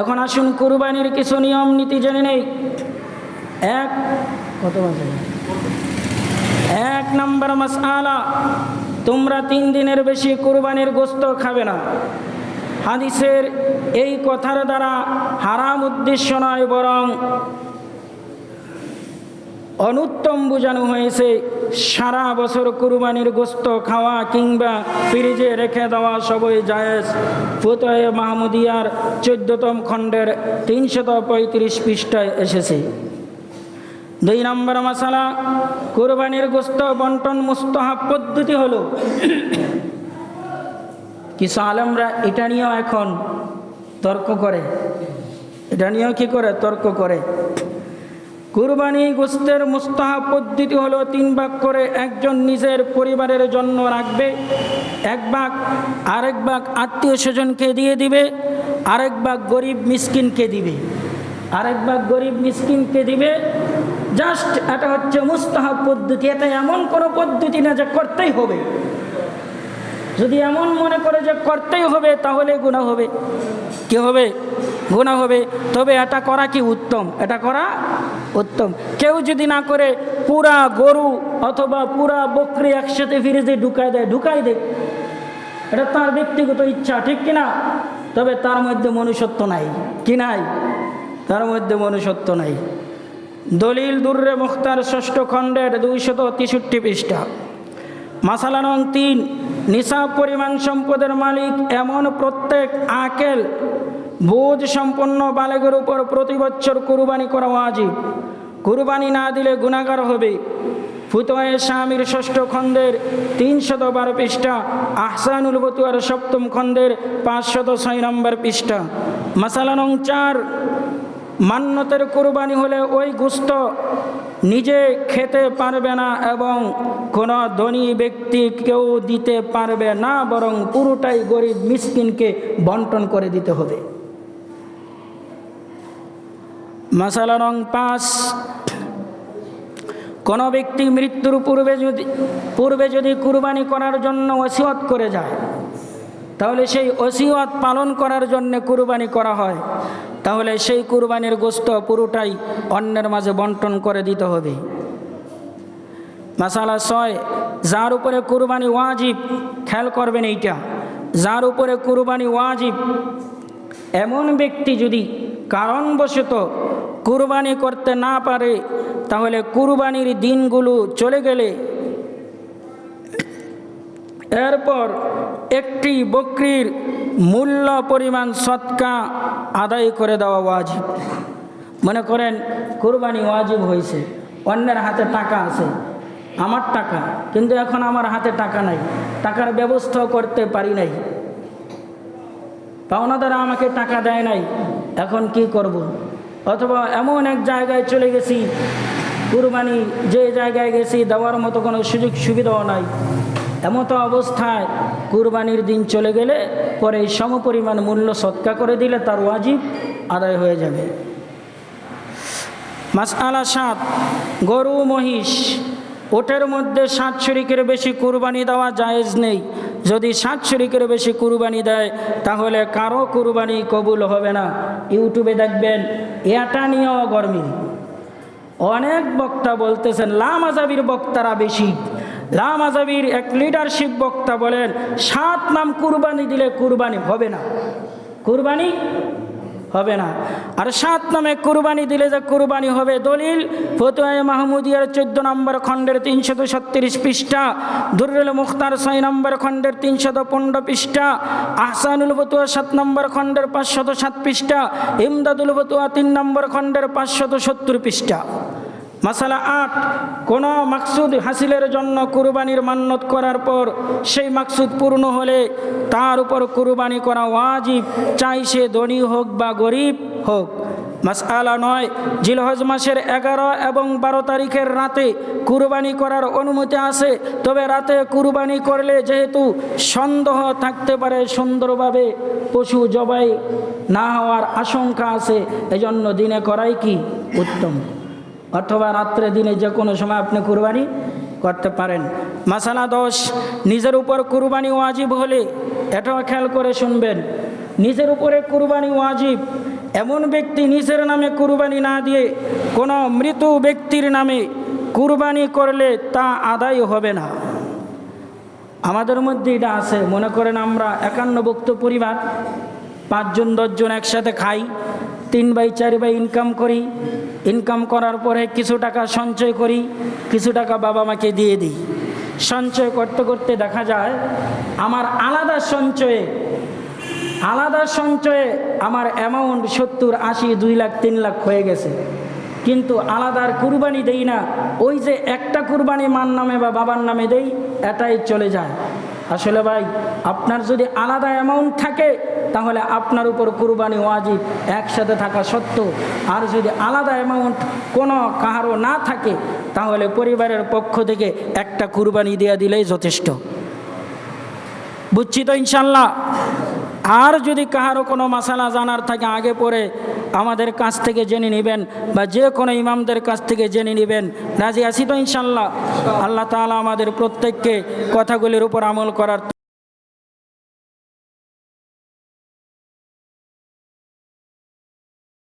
এখন আসুন কুরবানির কিছু নিয়ম, নীতি জেনে নেই। এক, কত এক নম্বর মাসআলা, তোমরা তিন দিনের বেশি কুরবানির গোস্ত খাবে না। হাদিসের এই কথার দ্বারা হারাম উদ্দেশ্য নয় বরং অনুত্তম বোঝানো হয়েছে, সারা বছর কুরবানির গোস্ত খাওয়া কিংবা ফ্রিজে রেখে দেওয়া সবই জায়েজ। ফুতয়ে মাহমুদিয়ার চোদ্দতম খণ্ডের তিনশত পঁয়ত্রিশ পৃষ্ঠায় এসেছে। দুই নম্বর মশালা, কুরবানির গোস্ত বন্টন মুস্তহাব পদ্ধতি হলো। কিছু আলমরা এটা নিয়েও এখন তর্ক করে। এটা নিয়েও কি করে? তর্ক করে। কুরবানি গোস্তের মুস্তাহাব পদ্ধতি হলো তিন ভাগ করে একজন নিজের পরিবারের জন্য রাখবে। এক ভাগ আরেক ভাগ আত্মীয় স্বজনকে দিয়ে দিবে, আরেক ভাগ গরিব মিসকিনকে দিবে। আরেক ভাগ গরিব মিসকিনকে দিবে। জাস্ট এটা হচ্ছে মুস্তাহাব পদ্ধতি, এটা এমন কোনো পদ্ধতি না যে করতেই হবে। যদি এমন মনে করে যে করতেই হবে, তাহলে গুণা হবে। কি হবে? গুণা হবে। তবে এটা করা কি উত্তম? এটা করা উত্তম। কেউ যদি না করে পুরা গরু অথবা পুরা বকরি একসাথে ফ্রিজে ঢুকায় দেয় ঢুকাই দেয়। এটা তার ব্যক্তিগত ইচ্ছা, ঠিক কিনা? তবে তার মধ্যে মনুষ্যত্ব নাই। কি নাই? তার মধ্যে মনুষ্যত্ব নাই। দলিল দুর্রে মুখতার ষষ্ঠ খণ্ডের দুইশত তেষট্টি পৃষ্ঠা। মাসালা নং তিন, নিসাব পরিমাণ সম্পদের মালিক এমন প্রত্যেক আকেল বোধ সম্পন্ন বালেগের উপর প্রতি বছর কুরবানি করা ওয়াজিব। কুরবানি না দিলে গুণাগার হবে। ফুতোয়ে স্বামীর ষষ্ঠ খণ্ডের তিনশত বারো পৃষ্ঠা, আহসানুল বতুয়ার সপ্তম খণ্ডের পাঁচশত ছয় নম্বর পৃষ্ঠা। মাসালা নং চার মান্যতের কুরবানি হলে ওই গুস্ত নিজে খেতে পারবে না এবং কোনো ধনী ব্যক্তি কেউ দিতে পারবে না, বরং পুরোটাই গরিব মিসকিনকে বন্টন করে দিতে হবে। মাসালা রং পাঁচ কোনো ব্যক্তি মৃত্যুর পূর্বে যদি পূর্বে যদি কুরবানি করার জন্য ওসিয়ত করে যায়, তাহলে সেই ওসিয়ত পালন করার জন্য কুরবানি করা হয়। তাহলে সেই কুরবানির গোস্ত পুরোটাই অন্যের মাঝে বন্টন করে দিতে হবে। মাসালা ছয়, যার উপরে কুরবানি ওয়াজিব, খেয়াল করবেন এইটা, যার উপরে কুরবানি ওয়াজিব, এমন ব্যক্তি যদি কারণবশত কুরবানি করতে না পারে, তাহলে কুরবানির দিনগুলো চলে গেলে এরপর একটি বকরির মূল্য পরিমাণ সৎকা আদায় করে দেওয়া ওয়াজিব মনে করেন কুরবানি ওয়াজিব হয়েছে, অন্যের হাতে টাকা আছে, আমার টাকা, কিন্তু এখন আমার হাতে টাকা নাই, টাকার ব্যবস্থা করতে পারি নাই পাওনাদারা আমাকে টাকা দেয় নাই, এখন কি করব। অথবা এমন এক জায়গায় চলে গেছি, কুরবানি যে জায়গায় গেছি, দেওয়ার মতো কোনো সুযোগ সুবিধাও নাই। এমতো অবস্থায় কুরবানির দিন চলে গেলে পরে সমপরিমাণ মূল্য সৎকা করে দিলে তার ওয়াজিব আদায় হয়ে যাবে। মাসআলা সাত, গরু মহিষ, ওটের মধ্যে সাত শরিকের বেশি কুরবানি দেওয়া জায়েজ নেই। যদি সাত শরিকের বেশি কুরবানি দেয়, তাহলে কারও কুরবানি কবুল হবে না। ইউটিউবে দেখবেন, এটা নিয়েও গরমিল। অনেক বক্তা বলতেছেন, লাম আজাবির বক্তারা বেশি। লাম আজাবির এক লিডারশিপ বক্তা বলেন, সাত নাম কুরবানি দিলে কুরবানি হবে না। কুরবানি হবে না। আর সাত নামে কুরবানি দিলে যে কুরবানি হবে দলিল, ফতুয়ায় মাহমুদিয়ার চোদ্দ নম্বর খণ্ডের তিনশত ছত্রিশ পৃষ্ঠা, দুরুল মুখতার ছয় নম্বর খণ্ডের তিনশত পনেরো পৃষ্ঠা, আহসানুল ফতুয়া সাত নম্বর খণ্ডের পাঁচশত সাত পৃষ্ঠা, ইমদাদুল ফতুয়া তিন নম্বর খণ্ডের পাঁচশত সত্তর পৃষ্ঠা। মাসালা আট, কোনো মাকসুদ হাসিলের জন্য কুরবানির মান্যত করার পর সেই মাকসুদ পূর্ণ হলে তার উপর কুরবানি করা ওয়াজিব, চাই সে ধনী হোক বা গরিব হোক। মাসআলা নয়, জিলহজ মাসের এগারো এবং বারো তারিখের রাতে কুরবানি করার অনুমতি আছে, তবে রাতে কুরবানি করলে যেহেতু সন্দেহ থাকতে পারে, সুন্দরভাবে পশু জবাই না হওয়ার আশঙ্কা আছে, এজন্য দিনে করাই কি উত্তম? অথবা রাত্রে দিনে যে কোনো সময় আপনি কুরবানি করতে পারেন। মাসালা দোষ নিজের উপর কুরবানি ওয়াজিব হলে এটাও খেয়াল করে শুনবেন। নিজের উপরে কুরবানি ওয়াজিব, এমন ব্যক্তি নিজের নামে কুরবানি না দিয়ে কোনো মৃত ব্যক্তির নামে কুরবানি করলে তা আদায় হবে না। আমাদের মধ্যে এটা আছে। মনে করেন আমরা একান্ন একান্নভুক্ত পরিবার, পাঁচজন, দশজন একসাথে খাই। তিন বাই চার বাই ইনকাম করি। ইনকাম করার পরে কিছু টাকা সঞ্চয় করি, কিছু টাকা বাবা মাকে দিয়ে দিই। সঞ্চয় করতে করতে দেখা যায়, আমার আলাদা সঞ্চয়ে আলাদা সঞ্চয়ে আমার অ্যামাউন্ট সত্তর, আশি, দুই লাখ, তিন লাখ হয়ে গেছে। কিন্তু আলাদার কুরবানি দেই না। ওই যে একটা কুরবানি মার নামে বা বাবার নামে দেই, এটাই চলে যায়। আসলে ভাই, আপনার যদি আলাদা অ্যামাউন্ট থাকে, তাহলে আপনার উপর কুরবানি ওয়াজিব একসাথে থাকা সত্ত্বেও। আর যদি আলাদা অ্যামাউন্ট কোনো কাহারও না থাকে, তাহলে পরিবারের পক্ষ থেকে একটা কুরবানি দেওয়া দিলেই যথেষ্ট। বুঝছি তো ইনশাল্লাহ? আর যদি কাহারও কোনো মশালা জানার থাকে, আগে পরে আমাদের কাছ থেকে জেনে নেবেন বা যে কোনো ইমামদের কাছ থেকে জেনে নেবেন। রাজি আসি তো ইনশাল্লাহ আল্লাহ তালা আমাদের প্রত্যেককে কথাগুলির উপর আমল করার